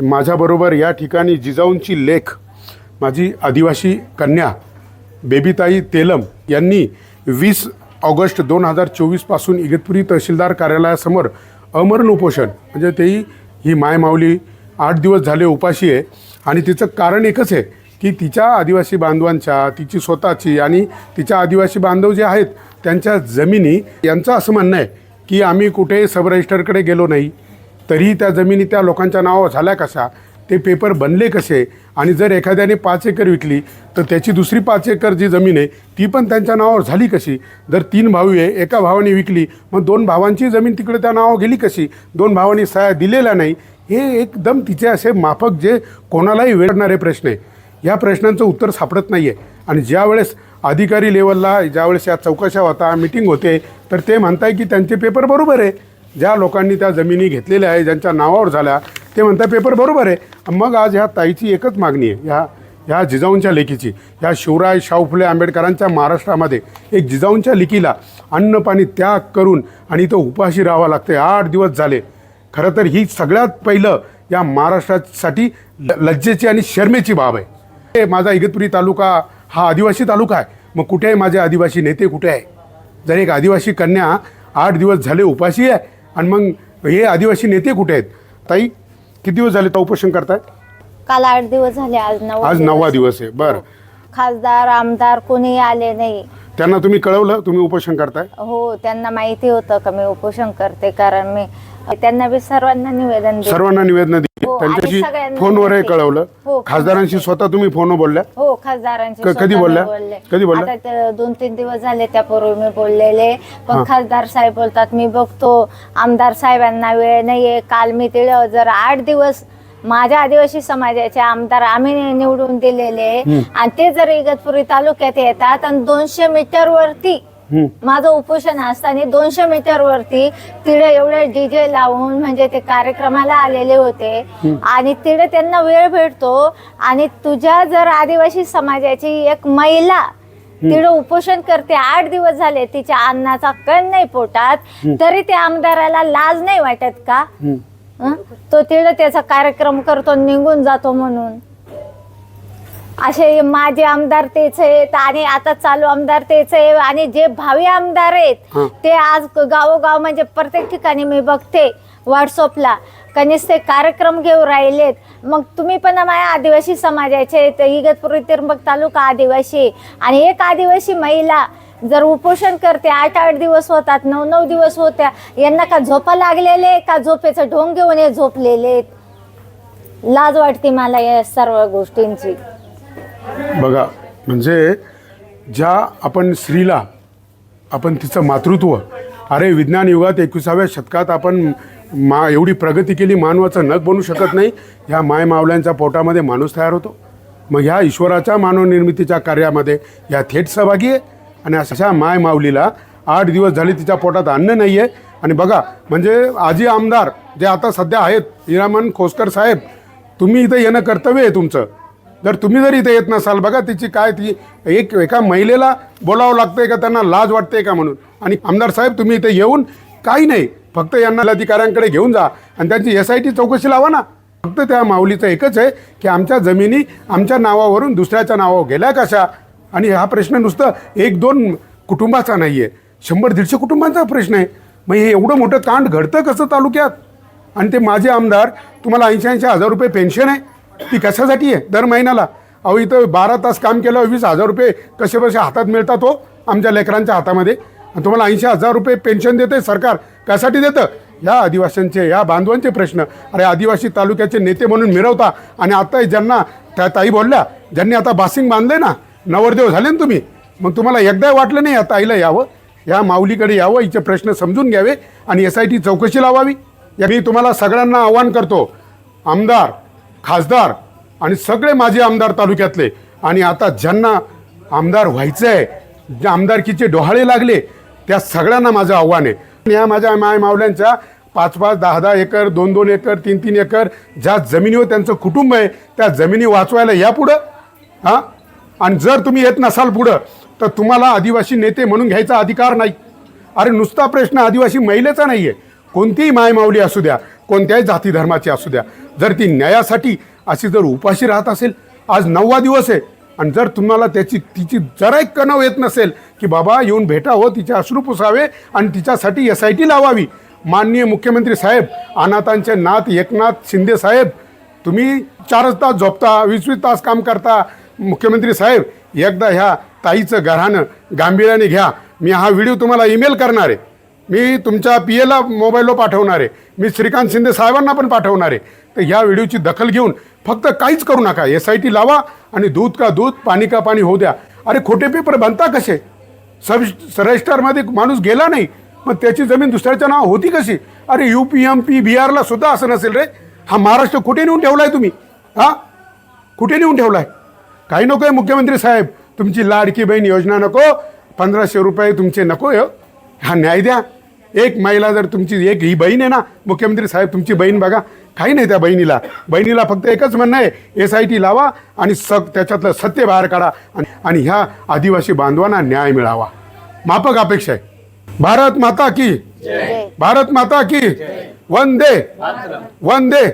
माझ्याबरोबर या ठिकाणी जिजाऊंची लेख माझी आदिवासी कन्या बेबीताई तेलम यांनी वीस ऑगस्ट दोन हजार चोवीसपासून इगतपुरी तहसीलदार कार्यालयासमोर अमरण उपोषण म्हणजे तेही ही माय माऊली आठ दिवस झाले उपाशी आहे. आणि तिचं कारण एकच आहे की तिच्या आदिवासी बांधवांच्या तिची स्वतःची आणि तिच्या आदिवासी बांधव जे आहेत त्यांच्या जमिनी यांचं असं म्हणणं आहे की आम्ही कुठे सबरजिस्टरकडे गेलो नाही. तरी त्या जमिनी त्या लोकांच्या नावावर झाल्या कशा? ते पेपर बनले कसे? आणि जर एखाद्याने पाच एकर विकली तर त्याची दुसरी पाच एकर जी जमीन आहे ती पण त्यांच्या नावावर झाली कशी? जर तीन भाऊ आहे एका भावाने विकली मग दोन भावांची जमीन तिकडे त्या नावावर गेली कशी? दोन भावांनी सहाय्या दिलेला नाही. हे एकदम तिचे असे माफक जे कोणालाही वेळणारे प्रश्न आहे. या प्रश्नांचं उत्तर सापडत नाही आहे आणि ज्यावेळेस अधिकारी लेवलला ज्यावेळेस या चौकशा होता मिटिंग होते तर ते म्हणताय की त्यांचे पेपर बरोबर आहे. ज्या लोकांनी त्या जमिनी घेतलेल्या आहे ज्यांच्या नावावर झाल्या ते म्हणताय पेपर बरोबर आहे. मग आज ह्या ताईची एकच मागणी आहे. ह्या ह्या जिजाऊंच्या लेखीची ह्या शिवराय शाहू फुले आंबेडकरांच्या महाराष्ट्रामध्ये एक जिजाऊंच्या लेखीला अन्न पाणी त्याग करून आणि तो उपाशी राहावा लागते आठ दिवस झाले. खरं तर ही सगळ्यात पहिलं या महाराष्ट्रासाठी ल- लज्जेची आणि शर्मेची बाब आहे. हे माझा इगतपुरी तालुका हा आदिवासी तालुका आहे. मग कुठे आहे माझे आदिवासी नेते? कुठे आहे? जर एक आदिवासी कन्या आठ दिवस झाले उपाशी आहे आणि मग हे आदिवासी नेते कुठे आहेत? ताई किती दिवस झाले तर उपोषण करताय? काल आठ दिवस झाले आज नऊ आज नववा दिवस. आहे बरं. खासदार आमदार कोणी आले नाही. त्यांना तुम्ही कळवलं तुम्ही उपोषण करताय? हो त्यांना माहिती होतं का मी उपोषण करते कारण मी त्यांना बी सर्वांना निवेदन दिलं सर्वांना निवेदन दिली हो, आणि त्यांच्याशी सगळ्यांना फोनवरही. कळवलं हो, खासदारांशी स्वतः तुम्ही फोनवर बोलल्या हो खासदारांची क- कधी स्वतः मी बोलल्या? बोलले. कधी बोलल्या? आता ते दोन तीन दिवस झाले त्यापूर्वी मी बोललेले. पण खासदार साहेब बोलतात मी बघतो आमदार साहेबांना वेळ नाहीये काल मी तिला जर आठ दिवस माझ्या आदिवासी समाजाचे आमदार आम्ही निवडून दिलेले आणि ते जर इगतपुरी तालुक्यात येतात आणि दोनशे मीटर वरती. माझं उपोषण असताना दोनशे मीटर वरती तिथे एवढे डीजे लावून म्हणजे ते कार्यक्रमाला आलेले होते. आणि तिथे त्यांना वेळ भेटतो. आणि तुझ्या जर आदिवासी समाजाची एक महिला तिथे उपोषण करते आठ दिवस झाले तिच्या अन्नाचा कण नाही पोटात तरी त्या आमदाराला लाज नाही वाटत का? तो तिथे त्याचा कार्यक्रम करतो निघून जातो म्हणून. असे माझे आमदार तेच आहेत आणि आता चालू आमदार तेच आहे आणि जे भावी आमदार आहेत. ते आज गावोगाव म्हणजे प्रत्येक ठिकाणी मी बघते व्हॉट्सअपला कनिष्ठ ते कार्यक्रम घेऊन राहिलेत मग तुम्ही पण माझ्या आदिवासी समाजाचे ते इगतपुरी त्र्यंबक तालुका आदिवासी. आणि एक आदिवासी महिला जर उपोषण करते आठ आठ दिवस होतात नऊ नऊ दिवस होत्या यांना का झोपा लागलेले का झोपेचं ढोंग घेऊन हे झोपलेले आहेत? लाज वाटते मला या सर्व गोष्टींची बघा म्हणजे ज्या आपण स्त्रीला आपण तिचं मातृत्व अरे विज्ञान युगात एकविसाव्या शतकात आपण मा एवढी प्रगती केली मानवाचं नग बनू शकत नाही ह्या मायमावल्यांच्या पोटामध्ये माणूस तयार होतो. मग ह्या ईश्वराच्या मानवनिर्मितीच्या कार्यामध्ये या थेट सहभागी आहे? आणि अशा माय माऊलीला आठ दिवस झाले तिच्या पोटात अन्न नाही आहे आणि बघा म्हणजे आजी आमदार जे आता सध्या आहेत हिरामन खोसकर साहेब तुम्ही इथं येणं कर्तव्य आहे तुमचं. जर तुम्ही जर इथे येत नसाल बघा तिची काय ती एक एका महिलेला बोलावं लागतंय का त्यांना लाज वाटते का म्हणून? आणि आमदार साहेब तुम्ही इथे येऊन काही नाही फक्त यांना अधिकाऱ्यांकडे घेऊन जा आणि त्यांची एस आय टी चौकशी लावा ना. फक्त त्या माऊलीचं एकच आहे की आमच्या जमिनी आमच्या नावावरून दुसऱ्याच्या नावावर गेल्या कशा? आणि हा प्रश्न नुसतं एक दोन कुटुंबाचा नाही आहे शंभर दीडशे कुटुंबांचा प्रश्न आहे. मग हे एवढं मोठं कांड घडतं कसं तालुक्यात? आणि ते माझे आमदार तुम्हाला ऐंशी ऐंशी हजार रुपये पेन्शन आहे. ती कशासाठी आहे? दर महिन्याला. अहो इथं बारा तास काम केलं वीस हजार रुपये कसे बसे हातात मिळतात हो आमच्या लेकरांच्या हातामध्ये. आणि तुम्हाला ऐंशी हजार रुपये पेन्शन देते सरकार. कशासाठी देतं? या आदिवासींचे या बांधवांचे प्रश्न. अरे आदिवासी तालुक्याचे नेते म्हणून मिरवता. आणि आता ज्यांना त्या ताई बोलल्या ज्यांनी आता बासिंग बांधले ना नवरदेव झाले ना तुम्ही. मग तुम्हाला एकदा वाटलं नाही या ताईला यावं? या माऊलीकडे यावं? हिचे प्रश्न समजून घ्यावे आणि एस आय टी चौकशी लावावी. या मी तुम्हाला सगळ्यांना आव्हान करतो. आमदार खासदार आणि सगळे माझे आमदार तालुक्यातले. आणि आता ज्यांना आमदार व्हायचं आहे ज्या आमदारकीचे डोहाळे लागले त्या सगळ्यांना माझं आव्हान आहे. या माझ्या माय मावल्यांच्या पाच पाच दहा दहा एकर दोन दोन एकर तीन तीन एकर ज्या जमिनीवर त्यांचं कुटुंब आहे त्या जमिनी वाचवायला या पुढं हां? आणि जर तुम्ही येत नसाल पुढं तर तुम्हाला आदिवासी नेते म्हणून घ्यायचा अधिकार नाही. अरे नुसता प्रश्न आदिवासी महिलेचा नाही आहे कोणतीही मायमाऊली असू द्या कोणत्याही जाती धर्माची असू द्या. जर ती न्यायासाठी अशी जर उपाशी राहत असेल आज नववा दिवस आहे आणि जर तुम्हाला त्याची तिची जरा एक कणव येत नसेल की बाबा येऊन भेटावं तिचे अश्रू पुसावे आणि तिच्यासाठी एस आय टी लावावी. माननीय मुख्यमंत्री साहेब अनाथांचे नाथ एकनाथ शिंदे साहेब तुम्ही चारच तास झोपता वीस वीस तास काम करता. मुख्यमंत्री साहेब एकदा ह्या ताईचं घरानं गांभीर्याने घ्या. मी हा व्हिडिओ तुम्हाला ईमेल करणार आहे. मी तुमच्या पी एला मोबाईलवर पाठवणार आहे. मी श्रीकांत शिंदे साहेबांना पण पाठवणार आहे. तर ह्या व्हिडिओची दखल घेऊन फक्त काहीच करू नका. एस आय टी लावा आणि दूध का दूध पाणी का पाणी होऊ द्या. अरे खोटे पेपर बनता कसे? सब रजिस्टरमध्ये माणूस गेला नाही. मग त्याची जमीन दुसऱ्याच्या नाव होती कशी? अरे यू पी एम पी बिहारला सुद्धा असं नसेल रे. हा महाराष्ट्र कुठे नेऊन ठेवलाय तुम्ही? हा? कुठे नेऊन ठेवलाय? काही नको आहे मुख्यमंत्री साहेब. तुमची लाडकी बहीण योजना नको. पंधराशे रुपये तुमचे नको आहे. हो. हा न्याय द्या. एक महिला जर तुमची एक ही बहीण आहे ना मुख्यमंत्री साहेब तुमची बहीण बघा काही नाही त्या बहिणीला. बहिणीला फक्त एकच म्हणणं आहे एस आय टी लावा आणि स त्याच्यातलं सत्य बाहेर काढा आणि ह्या आदिवासी बांधवांना न्याय मिळावा. मापक अपेक्षा आहे. भारत माता की भारत माता की वंदे. वंदे.